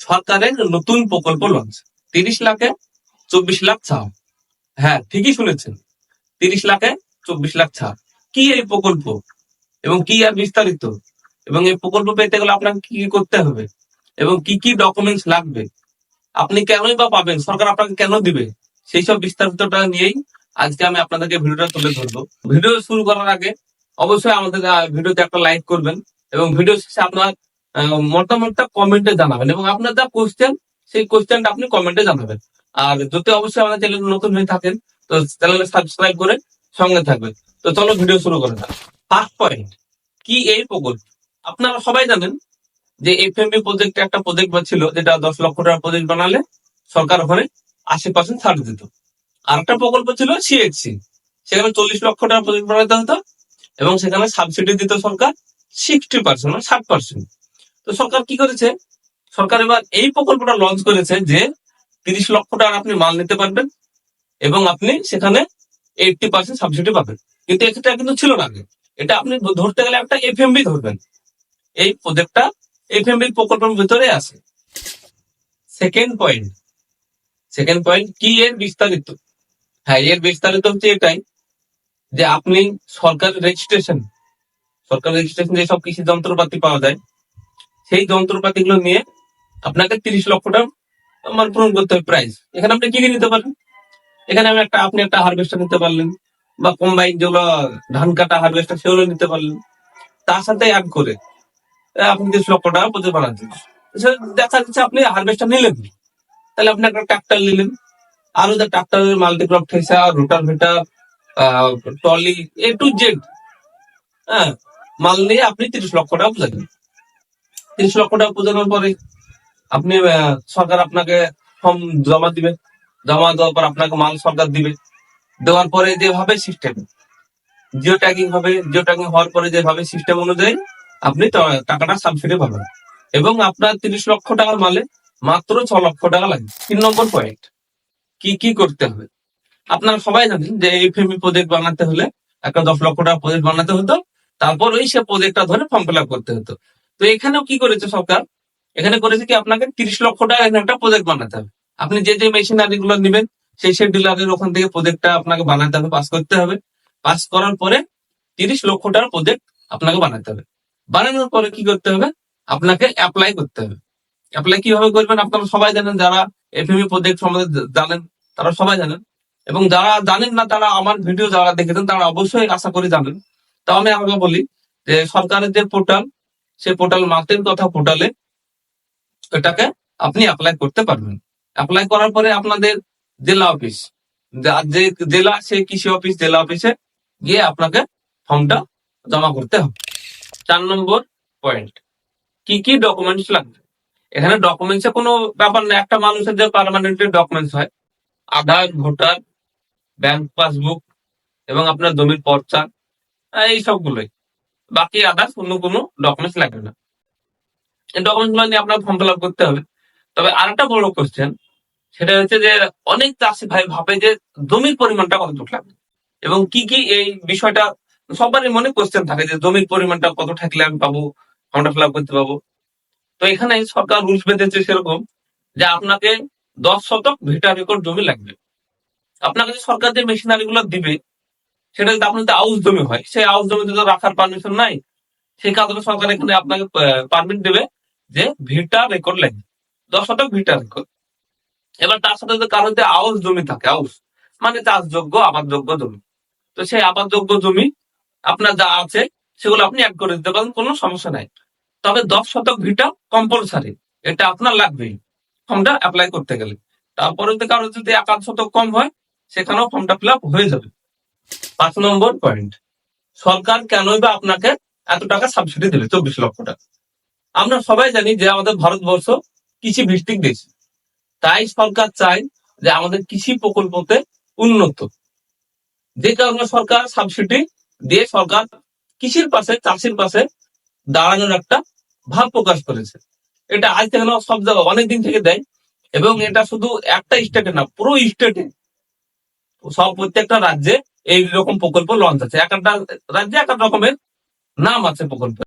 সরকারের নতুন প্রকল্প লঞ্চ তিরিশ লাখে চব্বিশ লাখ ছাড়। হ্যাঁ ঠিকই শুনেছেন। তিরিশ লাখে চব্বিশ লাখ ছাড়। কি এই প্রকল্প? এবং কি আর বিস্তারিত? এবং এই প্রকল্প পেতে গেলে আপনাকে কি কি করতে হবে? এবং কি কি ডকুমেন্টস লাগবে? আপনি কেনই বা পাবেন? সরকার আপনাকে কেন দিবে? সেই সব বিস্তারিতটা নিয়েই আজকে আমি আপনাদেরকে ভিডিওটা তুলে ধরবো। ভিডিও শুরু করার আগে অবশ্যই আমাদের ভিডিওতে একটা লাইক করবেন। এবং ভিডিও শেষে আপনার মতামতটা কমেন্টে জানাবেন এবং আপনার যা কোশ্চেন সেই কোয়েশ্চেনটা আপনি কমেন্টে জানাবেন। আর যদি অবশ্যই আমাদের চ্যানেল নতুন হয়ে থাকেন, তো চ্যানেলে সাবস্ক্রাইব করে সঙ্গে থাকবেন। তো চলো ভিডিও শুরু করে যাক। ফার্স্ট পয়েন্ট কি এই প্রকল্প? আপনারা সবাই জানেন যে এফএমবি প্রজেক্ট একটা প্রজেক্ট ছিল যেটা দশ লক্ষ টাকার প্রজেক্ট বানালে সরকার ওখানে আশি পার্সেন্ট ছাড় দিত। আর একটা প্রকল্প ছিল সিএক্সি সেখানে চল্লিশ লক্ষ টাকার প্রজেক্ট বানাতে হতো এবং সেখানে সাবসিডি দিত সরকার সিক্সটি পার্সেন্ট মানে ষাট পার্সেন্ট তো সরকার কি করেছে? সরকার এবার এই প্রকল্পটা লঞ্চ করেছে যে তিরিশ লক্ষ টাকার আপনি মাল নিতে পারবেন এবং আপনি সেখানে এইটটি পার্সেন্ট সাবসিডি পাবেন। কিন্তু এটা কিন্তু ছিল না আগে। এটা আপনি ধরতে গেলে একটা এফএমবি ধরবেন। এই প্রজেক্টটা এফএমবি প্রকল্পের ভিতরে আছে। সেকেন্ড পয়েন্ট সেকেন্ড পয়েন্ট কি এর বিস্তারিত? হ্যাঁ এর বিস্তারিত হচ্ছে এটাই যে আপনি সরকার রেজিস্ট্রেশন সরকার রেজিস্ট্রেশন যে সব কৃষি যন্ত্রপাতি পাওয়া যায়। সেই যন্ত্রপাতিগুলো নিয়ে আপনাকে তিরিশ লক্ষ টাকা মান পূরণ করতে হবে প্রাইস এখানে আপনি কি কি নিতে পারেন? এখানে আমি একটা, আপনি একটা হারভেস্টার নিতে পারলেন, বা কম্বাইন যেগুলো ধান কাটা হারভেস্টার সেগুলো নিতে পারলেন। তার সাথে অ্যাড করে আপনি তিরিশ লক্ষ টাকা প্রতি বানাচ্ছেন দেখা যাচ্ছে আপনি হারভেস্টার নিলেন, তাহলে আপনি একটা ট্রাক্টর নিলেন। আরও যে ট্রাক্টরের multicrop thresher rotavator trolley A to Z হ্যাঁ মাল নিয়ে আপনি তিরিশ লক্ষ টাকা বুঝাবেন তিরিশ লক্ষ টাকা বোঝানোর পরে আপনি সরকার আপনাকে ফর্ম জমা দিবে। জমা দেওয়ার পর আপনাকে মাল সরকার দিবে। দেওয়ার পরে যেভাবে সিস্টেম জিও ট্যাগিং হবে জিও ট্যাগিং হওয়ার পরে যেভাবে সিস্টেম অনুযায়ী আপনি টাকাটা সাবসিডি পাবেন। এবং আপনার তিরিশ লক্ষ টাকার মালে মাত্র ছ লক্ষ টাকা লাগে তিন নম্বর পয়েন্ট কি কি করতে হবে? আপনারা সবাই জানেন যে এই ফেমি প্রজেক্ট বানাতে হলে একটা দশ লক্ষ টাকা প্রজেক্ট বানাতে হতো। তারপর ওই সে প্রজেক্টটা ধরে ফর্ম ফিল করতে হতো। তো এখানেও কি করেছে সরকার? এখানে করেছে কি, আপনাকে তিরিশ লক্ষ টাকা একটা প্রজেক্ট বানাতে হবে। আপনি যে যে মেশিনারি গুলো নেবেন, সেই সেই ডিলারের ওখান থেকে প্রজেক্টটা আপনাকে বানাতে হবে পাস করতে হবে। পাস করার পরে তিরিশ লক্ষ টাকার প্রজেক্ট আপনাকে বানাতে হবে। বানানোর পরে কি করতে হবে? আপনাকে অ্যাপ্লাই করতে হবে। অ্যাপ্লাই কীভাবে করবেন? আপনারা সবাই জানেন, যারা এফএমই প্রজেক্ট সম্বন্ধে জানেন, তারা সবাই জানেন। এবং যারা জানেন না, তারা আমার ভিডিও যারা দেখেছেন, তারা অবশ্যই আশা করি জানেন। তো আমি আমাকে বলি যে সরকারের যে পোর্টাল সেই পোর্টাল মার্কেট কথা পোর্টালে এটাকে আপনি অ্যাপ্লাই করতে পারবেন। অ্যাপ্লাই করার পরে আপনাদের জেলা অফিস যে জেলা সে কৃষি অফিস জেলা অফিসে গিয়ে আপনাকে ফর্মটা জমা করতে হবে। চার নম্বর পয়েন্ট কি কি ডকুমেন্টস লাগবে? এখানে ডকুমেন্টসে কোনো ব্যাপার না একটা মানুষের যে পার্মানেন্ট ডকুমেন্টস হয়, আধার, ভোটার ব্যাংক পাসবুক এবং আপনার জমির পর্চা, এই সবগুলোই। বাকি আদার্স অন্য কোনো ডকুমেন্টস লাগবে না। এই ডকুমেন্টসগুলো নিয়ে আপনার ফর্ম ফিল আপ করতে হবে। তবে আরেকটা বড় কোশ্চেন সেটা হচ্ছে যে অনেক চাষি ভাই ভাবে যে জমির পরিমাণটা কতটুকু লাগবে? এবং কি কি এই বিষয়টা সবারই মনে কোশ্চেন থাকে যে জমির পরিমাণটা কত থাকলে আমি পাবো ফর্মটা ফিল আপ করতে পাবো। তো এখানে সরকার রুলস বেঁধেছে সেরকম যে আপনাকে দশ শতক ভিটার রেকর্ড জমি লাগবে। আপনাকে সরকার যে মেশিনারি গুলো দিবে সেটা যদি আপনার আউস জমি হয়, সেই আউস জমিতে তো রাখার পারমিশন নাই। সেই কারণে সরকার এখানে আপনাকে পারমিট দেবে যে ভিটা রেকর্ড লাগে দশ শতক ভিটা রেকর্ড এবার তার সাথে যদি যে আউস জমি থাকে আউস মানে চাষযোগ্য, আবাদযোগ্য জমি। তো সেই আবাদযোগ্য জমি আপনার যা আছে, সেগুলো আপনি অ্যাড করে দিতে পারেন, কোনো সমস্যা নাই। তবে দশ শতক ভিটা কম্পালসারি এটা আপনার লাগবেই ফর্মটা অ্যাপ্লাই করতে গেলে। তারপরে যদি কারও যদি এক আধ শতক কম হয়, সেখানেও ফর্মটা ফিল আপ হয়ে যাবে। পাঁচ নম্বর পয়েন্ট সরকার কেনই বা আপনাকে এত টাকা সাবসিডি দেবে চব্বিশ লক্ষ টাকা? আমরা সবাই জানি যে আমাদের ভারতবর্ষ কৃষি ভিত্তিক দেশ। তাই সরকার চায় যে আমাদের কৃষি প্রকল্পতে উন্নত। যে কারণে সরকার সাবসিডি দিয়ে সরকার কৃষির পাশে, চাষির পাশে দাঁড়ানোর একটা ভাব প্রকাশ করেছে। এটা আজ থেকে না সব জায়গায় অনেকদিন থেকে দেয় এবং এটা শুধু একটা স্টেটে না, পুরো স্টেটে সব প্রত্যেকটা রাজ্যে এই রকম প্রকল্প লঞ্চ আছে। এক একটা রাজ্যে এক এক রকমের নাম আছে প্রকল্প